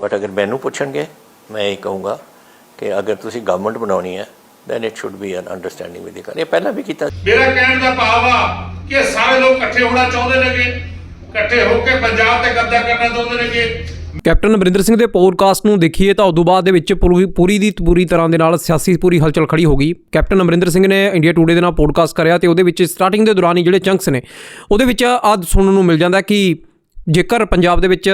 But ਅਗਰ ਮੈਨੂੰ ਪੁੱਛਣਗੇ ਮੈਂ ਇਹ ਕਹੂੰਗਾ ਕਿ ਅਗਰ ਤੁਸੀਂ ਗਵਰਨਮੈਂਟ ਬਣਾਉਣੀ ਹੈ then it should be an understanding with the ਇਹ ਪਹਿਲਾਂ ਵੀ ਕੀਤਾ ਮੇਰਾ ਕਹਿਣ ਦਾ ਭਾਵ ਆ ਕਿ ਸਾਰੇ ਲੋਕ ਇਕੱਠੇ ਹੋਣਾ ਚਾਹੁੰਦੇ ਨੇਗੇ ਇਕੱਠੇ ਹੋ ਕੇ ਪੰਜਾਬ ਤੇ ਕਬਜ਼ਾ ਕਰਨਾ ਚਾਹੁੰਦੇ ਨੇਗੇ। ਕੈਪਟਨ ਅਮਰਿੰਦਰ ਸਿੰਘ ਦੇ ਪੋਡਕਾਸਟ ਨੂੰ ਦੇਖੀਏ ਤਾਂ ਉਦੋਂ ਬਾਅਦ ਦੇ ਵਿੱਚ ਪੂਰੀ ਪੂਰੀ ਦੀ ਪੂਰੀ ਤਰ੍ਹਾਂ ਦੇ ਨਾਲ ਸਿਆਸੀ ਪੂਰੀ ਹਲਚਲ ਖੜੀ ਹੋ ਗਈ। ਕੈਪਟਨ ਅਮਰਿੰਦਰ ਸਿੰਘ ਨੇ ਇੰਡੀਆ ਟੂਡੇ ਦੇ ਨਾਲ ਪੋਡਕਾਸਟ ਕਰਿਆ ਤੇ ਉਹਦੇ ਵਿੱਚ ਸਟਾਰਟਿੰਗ ਦੇ ਦੌਰਾਨ ਹੀ ਜਿਹੜੇ ਚੰਕਸ ਨੇ ਉਹਦੇ ਵਿੱਚ ਆਦ ਸੁਣਨ ਨੂੰ ਮਿਲ ਜਾਂਦਾ ਕਿ ਜੇਕਰ ਪੰਜਾਬ ਦੇ ਵਿੱਚ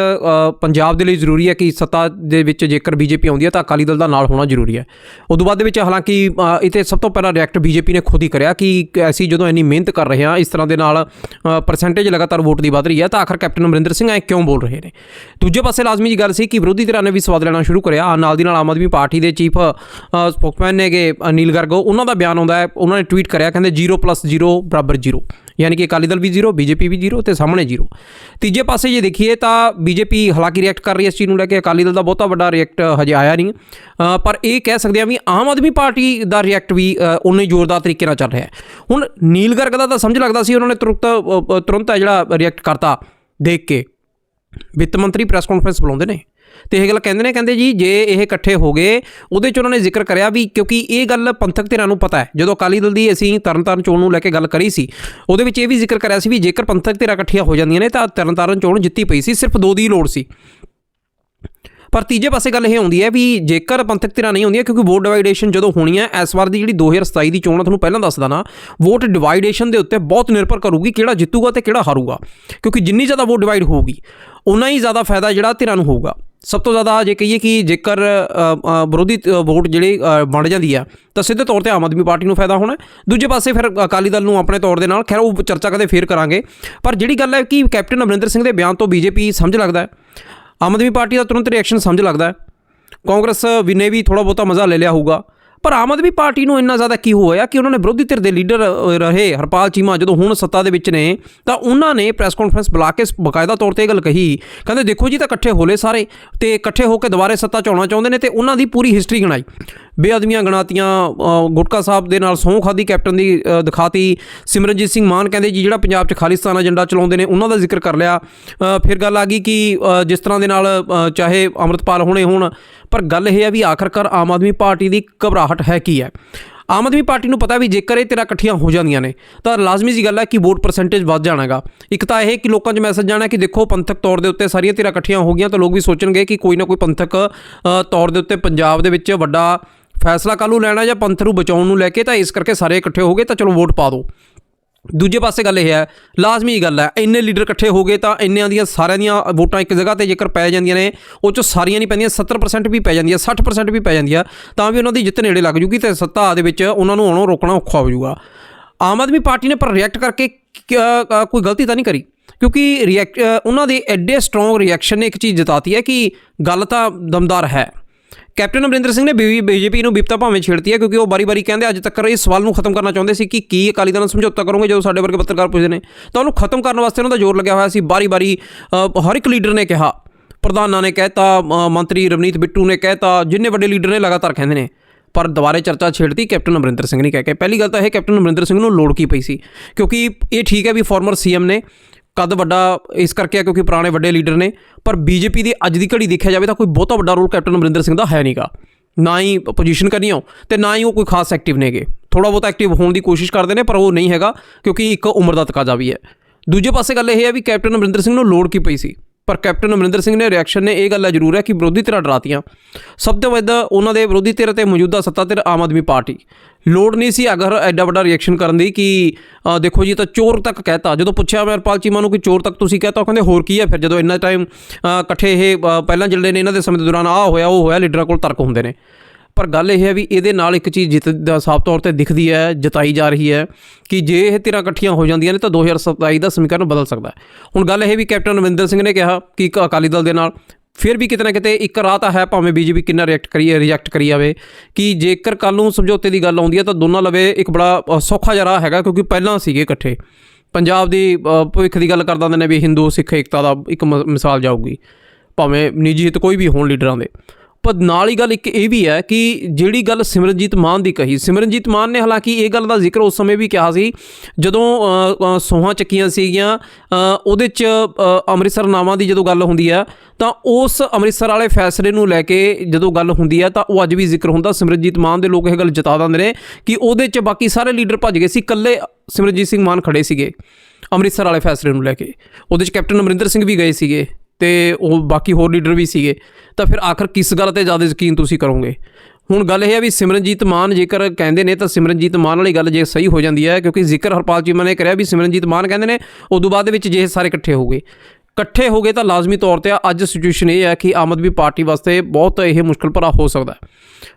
ਪੰਜਾਬ ਦੇ ਲਈ ਜ਼ਰੂਰੀ ਹੈ ਕਿ ਸੱਤਾ ਦੇ ਵਿੱਚ ਜੇਕਰ ਬੀਜੇਪੀ ਆਉਂਦੀ ਹੈ ਤਾਂ ਅਕਾਲੀ ਦਲ ਦਾ ਨਾਲ ਹੋਣਾ ਜ਼ਰੂਰੀ ਹੈ। ਉਦੋਂ ਬਾਅਦ ਦੇ ਵਿੱਚ ਹਾਲਾਂਕਿ ਅ, ਸਭ ਤੋਂ ਪਹਿਲਾਂ ਰਿਐਕਟ ਬੀਜੇਪੀ ਨੇ ਖੁਦ ਹੀ ਕਰਿਆ ਕਿ ਅਸੀਂ ਜਦੋਂ ਇੰਨੀ ਮਿਹਨਤ ਕਰ ਰਹੇ ਹਾਂ ਇਸ ਤਰ੍ਹਾਂ ਦੇ ਨਾਲ ਪਰਸੈਂਟੇਜ ਲਗਾਤਾਰ ਵੋਟ ਦੀ ਵਧ ਰਹੀ ਹੈ ਤਾਂ ਆਖਰ ਕੈਪਟਨ ਅਮਰਿੰਦਰ ਸਿੰਘ ਐ ਕਿਉਂ ਬੋਲ ਰਹੇ ਨੇ? ਦੂਜੇ ਪਾਸੇ ਲਾਜ਼ਮੀ ਜੀ ਗੱਲ ਸੀ ਕਿ ਵਿਰੋਧੀ ਧਿਰਾਂ ਨੇ ਵੀ ਸਵਾਦ ਲੈਣਾ ਸ਼ੁਰੂ ਕਰਿਆ। ਨਾਲ ਦੀ ਨਾਲ ਆਮ ਆਦਮੀ ਪਾਰਟੀ ਦੇ ਚੀਫ ਸਪੋਕਸਮੈਨ ਨੇਗੇ ਅਨਿਲ ਗਰਗੋ। ਉਹਨਾਂ ਦਾ ਬਿਆਨ ਆਉਂਦਾ ਹੈ ਉਹਨਾਂ ਨੇ ਟਵੀਟ ਕਰਿਆ ਕਹਿੰਦੇ 0 0 ਬਰਾਬਰ 0 ਯਾਨੀ ਕਿ ਅਕਾਲੀ ਦਲ ਵੀ 0 ਬੀਜੇਪੀ ਵੀ 0 ਤੇ ਸਾਹਮਣੇ 0 ਤੀਜੇ ਪਾਸੇ ਜੇ ਦੇਖੀਏ ਤਾਂ ਬੀਜੇਪੀ ਹਾਲਾਂਕਿ ਰਿਐਕਟ ਕਰ ਰਹੀ ਹੈ ਇਸ ਚੀਜ਼ ਨੂੰ ਲੈ ਕੇ, ਅਕਾਲੀ ਦਲ ਦਾ ਬਹੁਤਾ ਵੱਡਾ ਰਿਐਕਟ ਹਜੇ ਆਇਆ ਨਹੀਂ। ਪਰ ਇਹ ਕਹਿ ਸਕਦੇ ਆ ਵੀ ਆਮ ਆਦਮੀ ਪਾਰਟੀ ਦਾ ਰਿਐਕਟ ਵੀ ਉਨੇ ਜ਼ੋਰਦਾਰ ਤਰੀਕੇ ਨਾਲ ਚੱਲ ਰਿਹਾ ਹੈ। ਹੁਣ ਨੀਲ ਗਰਗ ਦਾ ਤਾਂ ਸਮਝ ਲੱਗਦਾ ਸੀ ਉਹਨਾਂ ਨੇ ਤੁਰੰਤ ਤੁਰੰਤ ਜਿਹੜਾ ਰਿਐਕਟ ਕਰਤਾ ਦੇਖ ਕੇ। ਵਿੱਤ ਮੰਤਰੀ ਪ੍ਰੈਸ ਕਾਨਫਰੰਸ ਬੁਲਾਉਂਦੇ ਨੇ। ਤੇ ਇਹ ਗੱਲ ਕਹਿੰਦੇ ਨੇ, ਕਹਿੰਦੇ ਜੀ ਜੇ ਇਹ ਇਕੱਠੇ ਹੋ ਗਏ, ਉਹਦੇ ਚ ਉਹਨਾਂ ਨੇ ਜ਼ਿਕਰ ਕਰਿਆ ਵੀ ਕਿਉਂਕਿ ਇਹ ਗੱਲ ਪੰਥਕ ਧਿਰਾਂ ਨੂੰ ਪਤਾ ਹੈ। ਜਦੋਂ ਅਕਾਲੀ ਦਲ ਦੀ ਅਸੀਂ ਤਰਨਤਾਰਨ ਚੋਣ ਨੂੰ ਲੈ ਕੇ ਗੱਲ ਕਰੀ ਸੀ, ਉਹਦੇ ਵਿੱਚ ਇਹ ਵੀ ਜ਼ਿਕਰ ਕਰਿਆ ਸੀ ਵੀ ਜੇਕਰ ਪੰਥਕ ਧਿਰਾਂ ਇਕੱਠੀਆਂ ਹੋ ਜਾਂਦੀਆਂ ਨੇ ਤਾਂ ਤਰਨਤਾਰਨ ਚੋਣ ਜਿੱਤੀ ਪਈ ਸੀ, ਸਿਰਫ ਦੋ ਦੀ ਲੋੜ ਸੀ। ਪਰ ਤੀਜੇ ਪਾਸੇ ਗੱਲ ਇਹ ਆਉਂਦੀ ਹੈ ਵੀ ਜੇਕਰ ਪੰਥਕ ਧਿਰਾਂ ਨਹੀਂ ਹੁੰਦੀਆਂ, ਕਿਉਂਕਿ ਵੋਟ ਡਿਵਾਈਡੇਸ਼ਨ ਜਦੋਂ ਹੋਣੀ ਹੈ, ਇਸ ਵਾਰ ਦੀ ਜਿਹੜੀ 2027 ਦੀ ਚੋਣ ਆ, ਤੁਹਾਨੂੰ ਪਹਿਲਾਂ ਦੱਸਦਾ ਨਾ ਵੋਟ ਡਿਵਾਈਡੇਸ਼ਨ ਦੇ ਉੱਤੇ ਬਹੁਤ ਨਿਰਭਰ ਕਰੂਗੀ ਕਿਹੜਾ ਜਿੱਤੂਗਾ ਤੇ ਕਿਹੜਾ ਹਾਰੂਗਾ। ਕਿਉਂਕਿ ਜਿੰਨੀ ਜ਼ਿਆਦਾ ਵੋਟ ਡਿਵਾਈਡ ਹੋਊਗੀ ਉਨਾ ਹੀ ਜ਼ਿਆਦਾ ਫਾਇਦਾ ਜਿਹੜਾ ਧਿਰਾਂ ਨੂੰ ਹੋਊਗਾ। ਸਭ ਤੋਂ ਜ਼ਿਆਦਾ ਜੇ ਕਹੀਏ ਕਿ ਜੇਕਰ ਵਿਰੋਧੀ ਵੋਟ ਜਿਹੜੀ ਵੰਡ ਜਾਂਦੀ ਆ, ਤਾਂ ਸਿੱਧੇ ਤੌਰ ਤੇ ਆਮ ਆਦਮੀ ਪਾਰਟੀ ਨੂੰ ਫਾਇਦਾ ਹੋਣਾ। ਦੂਜੇ ਪਾਸੇ ਫਿਰ ਅਕਾਲੀ ਦਲ ਨੂੰ ਆਪਣੇ ਤੌਰ ਦੇ ਨਾਲ, ਖੈਰ, ਉਹ ਚਰਚਾ ਕਦੇ ਫੇਰ ਕਰਾਂਗੇ। ਪਰ ਜਿਹੜੀ ਗੱਲ ਹੈ ਕਿ ਕੈਪਟਨ ਅਮਰਿੰਦਰ ਸਿੰਘ ਦੇ ਬਿਆਨ ਤੋਂ ਬੀਜੇਪੀ ਸਮਝ ਲੱਗਦਾ ਹੈ। ਆਮ ਆਦਮੀ ਪਾਰਟੀ ਦਾ ਤੁਰੰਤ ਰਿਐਕਸ਼ਨ ਸਮਝ ਲੱਗਦਾ ਹੈ। ਕਾਂਗਰਸ, ਵੀ ਨੇ ਵੀ ਥੋੜਾ ਬਹੁਤਾ ਮਜ਼ਾ ਲੈ ਲਿਆ ਹੋਊਗਾ। ਪਰ ਆਮ ਆਦਮੀ ਪਾਰਟੀ ਨੂੰ ਇੰਨਾ ਜ਼ਿਆਦਾ ਕੀ ਹੋਇਆ ਕਿ ਉਹਨਾਂ ਨੇ ਵਿਰੋਧੀ ਧਿਰ ਦੇ ਲੀਡਰ ਰਹੇ ਹਰਪਾਲ ਚੀਮਾ ਜਦੋਂ ਹੁਣ ਸੱਤਾ ਦੇ ਵਿੱਚ ਨੇ, ਤਾਂ ਉਹਨਾਂ ਨੇ ਪ੍ਰੈਸ ਕਾਨਫਰੰਸ ਬੁਲਾ ਕੇ ਬਕਾਇਦਾ ਤੌਰ ਤੇ ਇਹ ਗੱਲ ਕਹੀ। ਕਹਿੰਦੇ ਦੇਖੋ ਜੀ ਤਾਂ ਇਕੱਠੇ ਹੋਲੇ ਸਾਰੇ ਤੇ ਇਕੱਠੇ ਹੋ ਕੇ ਦੁਬਾਰੇ ਸੱਤਾ ਚਾਉਣਾ ਚਾਹੁੰਦੇ ਨੇ ਤੇ ਉਹਨਾਂ ਦੀ ਪੂਰੀ ਹਿਸਟਰੀ ਗਣਾਈ। ਬੇਅਦਮੀਆਂ ਗਣਾਤੀਆਂ ਗੁਟਕਾ ਸਾਹਿਬ ਦੇ ਨਾਲ ਸਹੁੰ ਖਾਦੀ ਕੈਪਟਨ ਦੀ ਦਿਖਾਤੀ। ਸਿਮਰਨਜੀਤ ਸਿੰਘ ਮਾਨ ਕਹਿੰਦੇ ਜੀ ਜਿਹੜਾ ਪੰਜਾਬ 'ਚ ਖਾਲਿਸਤਾਨ ਏਜੰਡਾ ਚਲਾਉਂਦੇ ਨੇ, ਉਹਨਾਂ ਦਾ ਜ਼ਿਕਰ ਕਰ ਲਿਆ। ਫਿਰ ਗੱਲ ਆ ਗਈ ਕਿ ਜਿਸ ਤਰ੍ਹਾਂ ਦੇ ਨਾਲ ਚਾਹੇ ਅੰਮ੍ਰਿਤਪਾਲ ਹੋਣੇ ਹੋਣ ਪਰ ਗੱਲ ਇਹ ਹੈ ਵੀ ਆਖਰਕਾਰ ਆਮ ਆਦਮੀ ਪਾਰਟੀ ਦੀ ਘਬਰਾਹਟ ਹੈ ਕੀ ਹੈ? ਆਮ ਆਦਮੀ ਪਾਰਟੀ ਨੂੰ ਪਤਾ ਵੀ ਜੇਕਰ ਇਹ ਤੇਰਾ ਇਕੱਠੀਆਂ ਹੋ ਜਾਂਦੀਆਂ ਨੇ, ਤਾਂ ਲਾਜ਼ਮੀ ਜੀ ਗੱਲ ਹੈ ਕਿ ਵੋਟ ਪਰਸੈਂਟੇਜ ਵੱਧ ਜਾਣਾਗਾ। ਇੱਕ ਤਾਂ ਇਹ ਕਿ ਲੋਕਾਂ 'ਚ ਮੈਸੇਜ ਜਾਣਾ ਕਿ ਦੇਖੋ ਪੰਥਕ ਤੌਰ ਦੇ ਉੱਤੇ ਸਾਰੀਆਂ ਤੇਰਾ ਇਕੱਠੀਆਂ ਹੋ ਗਈਆਂ ਤਾਂ ਲੋਕ ਵੀ ਸੋਚਣਗੇ ਕਿ ਕੋਈ ਨਾ ਕੋਈ ਪੰਥਕ ਤੌਰ ਦੇ ਉੱਤੇ ਪੰਜਾਬ ਦੇ ਵਿੱਚ ਵੱਡਾ ਫੈਸਲਾ ਕੱਲ੍ਹ ਨੂੰ ਲੈਣਾ ਜਾਂ ਪੰਥ ਨੂੰ ਬਚਾਉਣ ਨੂੰ ਲੈ ਕੇ ਤਾਂ ਇਸ ਕਰਕੇ ਸਾਰੇ ਇਕੱਠੇ ਹੋ ਗਏ ਤਾਂ ਚਲੋ ਵੋਟ ਪਾ ਦਿਓ। ਦੂਜੇ ਪਾਸੇ ਗੱਲ ਇਹ ਹੈ, ਲਾਜ਼ਮੀ ਗੱਲ ਹੈ, ਇੰਨੇ ਲੀਡਰ ਇਕੱਠੇ ਹੋ ਗਏ ਤਾਂ ਇੰਨਿਆਂ ਦੀਆਂ ਸਾਰਿਆਂ ਦੀਆਂ ਵੋਟਾਂ ਇੱਕ ਜਗ੍ਹਾ ਤੇ ਜੇਕਰ ਪੈ ਜਾਂਦੀਆਂ ਨੇ, ਉਹ ਚੋਂ ਸਾਰੀਆਂ ਨਹੀਂ ਪੈਂਦੀਆਂ 70% ਵੀ ਪੈ ਜਾਂਦੀਆਂ 60% ਵੀ ਪੈ ਜਾਂਦੀਆਂ, ਤਾਂ ਵੀ ਉਹਨਾਂ ਦੀ ਜਿੱਤ ਨੇੜੇ ਲੱਗ ਜੂਗੀ ਤੇ ਸੱਤਾ ਦੇ ਵਿੱਚ ਉਹਨਾਂ ਨੂੰ ਆਉਣੋਂ ਰੋਕਣਾ ਔਖਾ ਹੋ ਜਾਊਗਾ। ਆਮ ਆਦਮੀ ਪਾਰਟੀ ਨੇ ਪਰ ਰਿਐਕਟ ਕਰਕੇ ਕ- ਕੋਈ ਗਲਤੀ ਤਾਂ ਨਹੀਂ ਕਰੀ? ਕਿਉਂਕਿ ਰਿਐਕਟ ਉਹਨਾਂ ਦੇ ਐਡੇ ਸਟਰੋਂਗ ਰਿਐਕਸ਼ਨ ਨੇ ਇੱਕ ਚੀਜ਼ ਜਤਾਤੀ ਹੈ ਕਿ ਗੱਲ ਤਾਂ ਦਮਦਾਰ ਹੈ। ਕੈਪਟਨ ਅਮਰਿੰਦਰ ਸਿੰਘ ਨੇ ਬੀਜੇਪੀ ਨੂੰ ਵਿਪਤਾ ਭਾਵੇਂ ਛੇੜਤੀ ਹੈ ਕਿਉਂਕਿ ਉਹ ਬਾਰੀ-ਬਾਰੀ ਕਹਿੰਦੇ ਅੱਜ ਤੱਕ ਇਸ ਸਵਾਲ ਨੂੰ ਖਤਮ ਕਰਨਾ ਚਾਹੁੰਦੇ ਸੀ ਕਿ ਕੀ ਅਕਾਲੀ ਦਲ ਨਾਲ ਸਮਝੌਤਾ ਕਰੋਗੇ ਜਦੋਂ ਸਾਡੇ ਵਰਗੇ ਪੱਤਰਕਾਰ ਪੁੱਛਦੇ ਨੇ। ਤਾਂ ਉਹਨੂੰ ਖਤਮ ਕਰਨ ਵਾਸਤੇ ਉਹਨਾਂ ਦਾ ਜ਼ੋਰ ਲੱਗਿਆ ਹੋਇਆ ਸੀ ਬਾਰੀ-ਬਾਰੀ ਹਰ ਇੱਕ ਲੀਡਰ ਨੇ ਕਿਹਾ। ਪ੍ਰਧਾਨਾਂ ਨੇ ਕਹਿਤਾ ਅ, ਮੰਤਰੀ ਰਵਨੀਤ ਬਿੱਟੂ ਨੇ ਕਹਿਤਾ ਜਿੰਨੇ ਵੱਡੇ ਲੀਡਰ ਨੇ ਲਗਾਤਾਰ ਕਹਿੰਦੇ ਨੇ। ਪਰ ਦੁਬਾਰੇ ਚਰਚਾ ਛੇੜਤੀ ਕੈਪਟਨ ਅਮਰਿੰਦਰ ਸਿੰਘ ਨੇ ਕਹਿ ਕੇ। ਪਹਿਲੀ ਗੱਲ ਤਾਂ ਇਹ ਕੈਪਟਨ ਅਮਰਿੰਦਰ ਸਿੰਘ ਨੂੰ ਲੋੜ ਕੀ ਪਈ ਸੀ? ਕਿਉਂਕਿ ਇਹ ਠੀਕ ਹੈ ਵੀ ਫਾਰਮਰ ਸੀਐਮ ਨੇ ਕਦ ਵੱਡਾ ਇਸ ਕਰਕੇ ਆ ਕਿਉਂਕਿ ਪੁਰਾਣੇ ਵੱਡੇ ਲੀਡਰ ਨੇ, ਪਰ ਬੀਜੇਪੀ ਦੀ ਅੱਜ ਦੀ ਘੜੀ ਦੇਖਿਆ ਜਾਵੇ ਤਾਂ ਕੋਈ ਬਹੁਤਾ ਵੱਡਾ ਰੋਲ ਕੈਪਟਨ ਅਮਰਿੰਦਰ ਸਿੰਘ ਦਾ ਹੈ ਨਹੀਂਗਾ ਨਾ ਹੀ ਪੋਜੀਸ਼ਨ ਕਰਨੀ ਹੋ ਤੇ ਨਾ ਹੀ ਉਹ ਕੋਈ ਖਾਸ ਐਕਟਿਵ ਨੇਗੇ। ਥੋੜਾ ਬਹੁਤ ਐਕਟਿਵ ਹੋਣ ਦੀ ਕੋਸ਼ਿਸ਼ ਕਰਦੇ ਨੇ, ਪਰ ਉਹ ਨਹੀਂ ਹੈਗਾ ਕਿਉਂਕਿ ਇੱਕ ਉਮਰ ਦਾ ਤਕਾਜ਼ਾ ਵੀ ਹੈ। ਦੂਜੇ ਪਾਸੇ ਗੱਲ ਇਹ ਹੈ ਵੀ ਕੈਪਟਨ ਅਮਰਿੰਦਰ ਸਿੰਘ ਨੂੰ ਲੋੜ ਕੀ ਪਈ ਸੀ? ਪਰ ਕੈਪਟਨ ਅਮਰਿੰਦਰ ਸਿੰਘ ਨੇ ਰਿਐਕਸ਼ਨ ਨੇ ਇਹ ਗੱਲ ਹੈ ਜ਼ਰੂਰ ਹੈ ਕਿ ਵਿਰੋਧੀ ਧਿਰਾਂ ਡਰਾਤੀਆਂ। ਸਭ ਤੋਂ ਵੱਧ ਉਹਨਾਂ ਦੇ ਵਿਰੋਧੀ ਧਿਰ ਤੇ ਮੌਜੂਦਾ ਸੱਤਾ ਧਿਰ ਆਮ ਆਦਮੀ ਪਾਰਟੀ। ਲੋੜ ਨਹੀਂ ਸੀ ਅਗਰ ਐਡਾ ਵੱਡਾ ਰਿਐਕਸ਼ਨ ਕਰਨ ਦੀ ਕਿ ਦੇਖੋ ਜੀ ਤਾਂ ਚੋਰ ਤੱਕ ਕਹਿਤਾ। ਜਦੋਂ ਪੁੱਛਿਆ ਮੈਂ ਹਰਪਾਲ ਚੀਮਾ ਨੂੰ ਕਿ ਚੋਰ ਤੱਕ ਤੁਸੀਂ ਕਹਿਤਾ, ਉਹ ਕਹਿੰਦੇ ਹੋਰ ਕੀ ਹੈ ਫਿਰ? ਜਦੋਂ ਇੰਨਾ ਟਾਈਮ ਇਕੱਠੇ ਇਹ ਪਹਿਲਾਂ ਜਿਹੜੇ ਨੇ ਇਹਨਾਂ ਦੇ ਸਮੇਂ ਦੇ ਦੌਰਾਨ ਆ ਹੋਇਆ, ਉਹ ਹੋਇਆ, ਲੀਡਰਾਂ ਕੋਲ ਤਰਕ ਹੁੰਦੇ ਨੇ। ਪਰ ਗੱਲ ਇਹ ਹੈ ਵੀ ਇਹਦੇ ਨਾਲ ਇੱਕ ਚੀਜ਼ ਜਿੱਤ ਦਾ ਸਾਫ਼ ਤੌਰ ਤੇ ਦਿਖਦੀ ਹੈ, ਜਤਾਈ ਜਾ ਰਹੀ ਹੈ ਕਿ ਜੇ ਇਹ ਧਿਰਾਂ ਇਕੱਠੀਆਂ ਹੋ ਜਾਂਦੀਆਂ ਨੇ ਤਾਂ 2027 ਦਾ ਸਮੀਕਰਨ ਬਦਲ ਸਕਦਾ ਹੈ। ਹੁਣ ਗੱਲ ਇਹ ਵੀ ਕੈਪਟਨ ਅਮਰਿੰਦਰ ਸਿੰਘ ਨੇ ਕਿਹਾ ਕਿ ਇੱਕ ਅਕਾਲੀ ਦਲ ਦੇ ਨਾਲ ਫਿਰ ਵੀ ਕਿਤੇ ਨਾ ਕਿਤੇ ਇੱਕ ਰਾਹ ਤਾਂ ਹੈ, ਭਾਵੇਂ ਬੀਜੇਪੀ ਕਿੰਨਾ ਰਿਐਕਟ ਕਰੀ ਰਿਜੈਕਟ ਕਰੀ ਜਾਵੇ ਕਿ ਜੇਕਰ ਕੱਲ ਨੂੰ ਸਮਝੌਤੇ ਦੀ ਗੱਲ ਆਉਂਦੀ ਹੈ ਤਾਂ ਦੋਨਾਂ ਲਵੇ ਇੱਕ ਬੜਾ ਸੌਖਾ ਜਿਹਾ ਰਾਹ ਹੈਗਾ ਕਿਉਂਕਿ ਪਹਿਲਾਂ ਸੀਗੇ ਇਕੱਠੇ। ਪੰਜਾਬ ਦੀ ਭਵਿੱਖ ਦੀ ਗੱਲ ਕਰਦਾ ਨੇ ਵੀ ਹਿੰਦੂ, ਸਿੱਖ, ਏਕਤਾ ਦਾ ਇੱਕ ਮ- ਮਿਸਾਲ ਜਾਊਗੀ। ਭਾਵੇਂ ਨਿੱਜੀ ਹਿੱਤ ਕੋਈ ਵੀ ਹੋਣ ਲੀਡਰਾਂ ਦੇ। ਪਰ ਨਾਲ ਹੀ ਗੱਲ ਇੱਕ ਇਹ ਵੀ ਹੈ ਕਿ ਜਿਹੜੀ ਗੱਲ ਸਿਮਰਨਜੀਤ ਮਾਨ ਦੀ ਕਹੀ, ਸਿਮਰਨਜੀਤ ਮਾਨ ਨੇ ਹਾਲਾਂਕਿ ਇਹ ਗੱਲ ਦਾ ਜ਼ਿਕਰ ਉਸ ਸਮੇਂ ਵੀ ਕਿਹਾ ਸੀ, ਜਦੋਂ ਸੋਹਾਂ ਚੱਕੀਆਂ ਸੀਗੀਆਂ ਉਹਦੇ 'ਚ ਅੰਮ੍ਰਿਤਸਰ ਨਾਵਾਂ ਦੀ ਜਦੋਂ ਗੱਲ ਹੁੰਦੀ ਹੈ, ਤਾਂ ਉਸ ਅੰਮ੍ਰਿਤਸਰ ਵਾਲੇ ਫੈਸਲੇ ਨੂੰ ਲੈ ਕੇ ਜਦੋਂ ਗੱਲ ਹੁੰਦੀ ਹੈ, ਤਾਂ ਉਹ ਅੱਜ ਵੀ ਜ਼ਿਕਰ ਹੁੰਦਾ, ਸਿਮਰਨਜੀਤ ਮਾਨ ਦੇ ਲੋਕ ਇਹ ਗੱਲ ਜਤਾ ਦਿੰਦੇ ਨੇ ਕਿ ਉਹਦੇ 'ਚ ਬਾਕੀ ਸਾਰੇ ਲੀਡਰ ਭੱਜ ਗਏ ਸੀ, ਇਕੱਲੇ ਸਿਮਰਨਜੀਤ ਸਿੰਘ ਮਾਨ ਖੜੇ ਸੀਗੇ, ਅੰਮ੍ਰਿਤਸਰ ਵਾਲੇ ਫੈਸਲੇ ਨੂੰ ਲੈ ਕੇ, ਉਹਦੇ 'ਚ ਕੈਪਟਨ ਅਮਰਿੰਦਰ ਸਿੰਘ ਵੀ ਗਏ ਸੀਗੇ। ਤੇ ਉਹ ਬਾਕੀ ਹੋਰ ਲੀਡਰ ਵੀ ਸੀਗੇ, ਤਾਂ ਫਿਰ ਆਖਰ ਕਿਸ ਗੱਲ ਤੇ ਜ਼ਿਆਦਾ ਯਕੀਨ ਤੁਸੀਂ ਕਰੋਗੇ? ਹੁਣ ਗੱਲ ਇਹ ਹੈ ਵੀ ਸਿਮਰਨਜੀਤ ਮਾਨ ਜੇਕਰ ਕਹਿੰਦੇ ਨੇ ਤਾਂ ਸਿਮਰਨਜੀਤ ਮਾਨ ਵਾਲੀ ਗੱਲ ਜੇ ਸਹੀ ਹੋ ਜਾਂਦੀ ਹੈ, ਕਿਉਂਕਿ ਜ਼ਿਕਰ ਹਰਪਾਲ ਚੀਮਾ ਨੇ ਕਰਿਆ ਵੀ ਸਿਮਰਨਜੀਤ ਮਾਨ ਕਹਿੰਦੇ ਨੇ, ਉਦੋਂ ਬਾਅਦ ਦੇ ਵਿੱਚ ਜੇ ਸਾਰੇ ਇਕੱਠੇ ਹੋ ਗਏ ਇਕੱਠੇ ਹੋ ਗਏ ਤਾਂ ਲਾਜ਼ਮੀ ਤੌਰ ਤੇ ਅੱਜ ਸਿਚੁਏਸ਼ਨ ਇਹ ਹੈ ਕਿ ਆਮ ਆਦਮੀ ਪਾਰਟੀ ਵਾਸਤੇ ਬਹੁਤ ਇਹ ਮੁਸ਼ਕਲ ਭਰਾ ਹੋ ਸਕਦਾ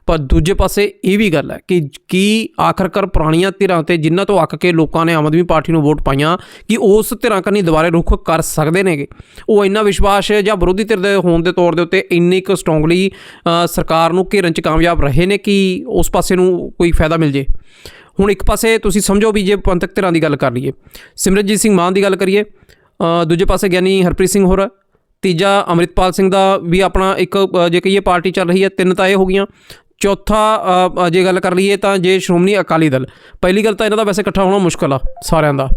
ਪਰ ਦੂਜੇ ਪਾਸੇ ਇਹ ਵੀ ਗੱਲ ਹੈ ਕਿ ਕੀ ਆਖਰਕਾਰ ਪੁਰਾਣੀਆਂ ਧਿਰਾਂ ਤੇ ਜਿਨ੍ਹਾਂ ਤੋਂ ਅੱਕ ਕੇ ਲੋਕਾਂ ਨੇ ਆਮ ਆਦਮੀ ਪਾਰਟੀ ਨੂੰ ਵੋਟ ਪਾਈਆਂ, ਕਿ ਉਸ ਧਿਰਾਂ ਕੰਨੀ ਦੁਬਾਰੇ ਰੁਖ ਕਰ ਸਕਦੇ ਨੇਗੇ? ਉਹ ਇੰਨਾ ਵਿਸ਼ਵਾਸ ਜਾਂ ਵਿਰੋਧੀ ਧਿਰ ਦੇ ਹੋਣ ਦੇ ਤੌਰ ਦੇ ਉੱਤੇ ਇੰਨੀ ਕੁ ਸਟਰੋਂਗਲੀ ਸਰਕਾਰ ਨੂੰ ਘੇਰਨ 'ਚ ਕਾਮਯਾਬ ਰਹੇ ਨੇ ਕਿ ਉਸ ਪਾਸੇ ਨੂੰ ਕੋਈ ਫਾਇਦਾ ਮਿਲ ਜੇ? ਹੁਣ ਇੱਕ ਪਾਸੇ ਤੁਸੀਂ ਸਮਝੋ ਵੀ ਜੇ ਪੰਥਕ ਧਿਰਾਂ ਦੀ ਗੱਲ ਕਰ ਲਈਏ, ਸਿਮਰਨਜੀਤ ਸਿੰਘ ਮਾਨ ਦੀ ਗੱਲ ਕਰੀਏ ਦੂਜੇ ਪਾਸੇ ਗਿਆਨੀ ਹਰਪ੍ਰੀਤ ਸਿੰਘ ਹੋਰ ਤੀਜਾ ਅਮਰਿਤਪਾਲ ਸਿੰਘ ਦਾ ਵੀ ਆਪਣਾ ਇੱਕ ਜੇ ਕਹੀਏ ਪਾਰਟੀ ਚੱਲ ਰਹੀ ਹੈ, ਤਿੰਨ ਤਾਂ ਇਹ ਹੋ ਗਈਆਂ। ਚੌਥਾ ਜੇ ਗੱਲ ਕਰ ਲਈਏ ਤਾਂ ਜੇ ਸ਼੍ਰੋਮਣੀ ਅਕਾਲੀ ਦਲ, ਪਹਿਲੀ ਗੱਲ ਤਾਂ ਇਹਨਾਂ ਦਾ ਵੈਸੇ ਇਕੱਠਾ ਹੋਣਾ ਮੁਸ਼ਕਲ ਆ ਸਾਰਿਆਂ ਦਾ।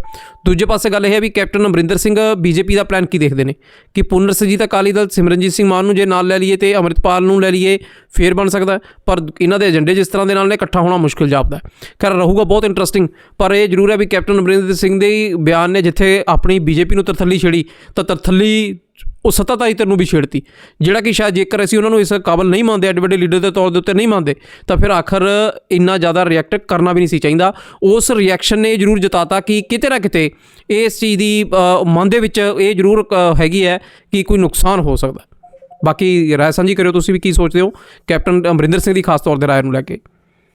ਦੂਜੇ ਪਾਸੇ ਗੱਲ ਇਹ ਹੈ ਵੀ ਕੈਪਟਨ ਅਮਰਿੰਦਰ ਸਿੰਘ ਬੀਜੇਪੀ ਦਾ ਪਲਾਨ ਕੀ ਦੇਖਦੇ ਨੇ? ਕਿ ਪੁਨਰ ਸੁਰਜੀਤ ਅਕਾਲੀ ਦਲ ਸਿਮਰਨਜੀਤ ਸਿੰਘ ਮਾਨ ਨੂੰ ਜੇ ਨਾਲ ਲੈ ਲਈਏ ਤੇ ਅਮਰਿਤਪਾਲ ਨੂੰ ਲੈ ਲਈਏ, ਫੇਰ ਬਣ ਸਕਦਾ ਪਰ ਇਹਨਾਂ ਦੇ ਏਜੰਡੇ ਜਿਸ ਤਰ੍ਹਾਂ ਦੇ ਨਾਲ ਨੇ, ਇਕੱਠਾ ਹੋਣਾ ਮੁਸ਼ਕਲ ਜਾਪਦਾ ਖੈਰ, ਰਹੂਗਾ ਬਹੁਤ ਇੰਟਰਸਟਿੰਗ ਪਰ ਇਹ ਜ਼ਰੂਰ ਹੈ ਵੀ ਕੈਪਟਨ ਅਮਰਿੰਦਰ ਸਿੰਘ ਦੇ ਬਿਆਨ ਨੇ ਜਿੱਥੇ ਆਪਣੀ ਬੀਜੇਪੀ ਨੂੰ ਤਰਥੱਲੀ ਛੇੜੀ, ਤਾਂ ਤਰਥੱਲੀ ਉਹ ਸੱਤਾਧਾਰੀ ਨੂੰ ਵੀ ਛੇੜਤੀ। ਜਿਹੜਾ ਕਿ ਸ਼ਾਇਦ ਜੇਕਰ ਅਸੀਂ ਉਹਨਾਂ ਨੂੰ ਇਸ ਕਾਬਲ ਨਹੀਂ ਮੰਨਦੇ ਐਡੇ ਵੱਡੇ ਲੀਡਰ ਦੇ ਤੌਰ ਦੇ ਉੱਤੇ ਨਹੀਂ ਮੰਨਦੇ ਤਾਂ ਫਿਰ ਆਖਰ ਇੰਨਾ ਜ਼ਿਆਦਾ ਰਿਐਕਟ ਕਰਨਾ ਵੀ ਨਹੀਂ ਸੀ ਚਾਹੀਦਾ। ਉਸ ਰਿਐਕਸ਼ਨ ਨੇ ਇਹ ਜ਼ਰੂਰ ਜਤਾਤਾ ਕਿ ਕਿਤੇ ਨਾ ਕਿਤੇ ਇਸ ਚੀਜ਼ ਦੀ ਮਨ ਦੇ ਵਿੱਚ ਇਹ ਜ਼ਰੂਰ ਅ, ਹੈਗੀ ਹੈ ਕਿ ਕੋਈ ਨੁਕਸਾਨ ਹੋ ਸਕਦਾ। ਬਾਕੀ ਰਾਏ ਸਾਂਝੀ ਕਰਿਓ ਤੁਸੀਂ ਵੀ ਕੀ ਸੋਚਦੇ ਹੋ। ਕੈਪਟਨ ਅਮਰਿੰਦਰ ਸਿੰਘ ਦੀ ਖਾਸ ਤੌਰ ਤੇ ਰਾਏ ਨੂੰ ਲੈ ਕੇ।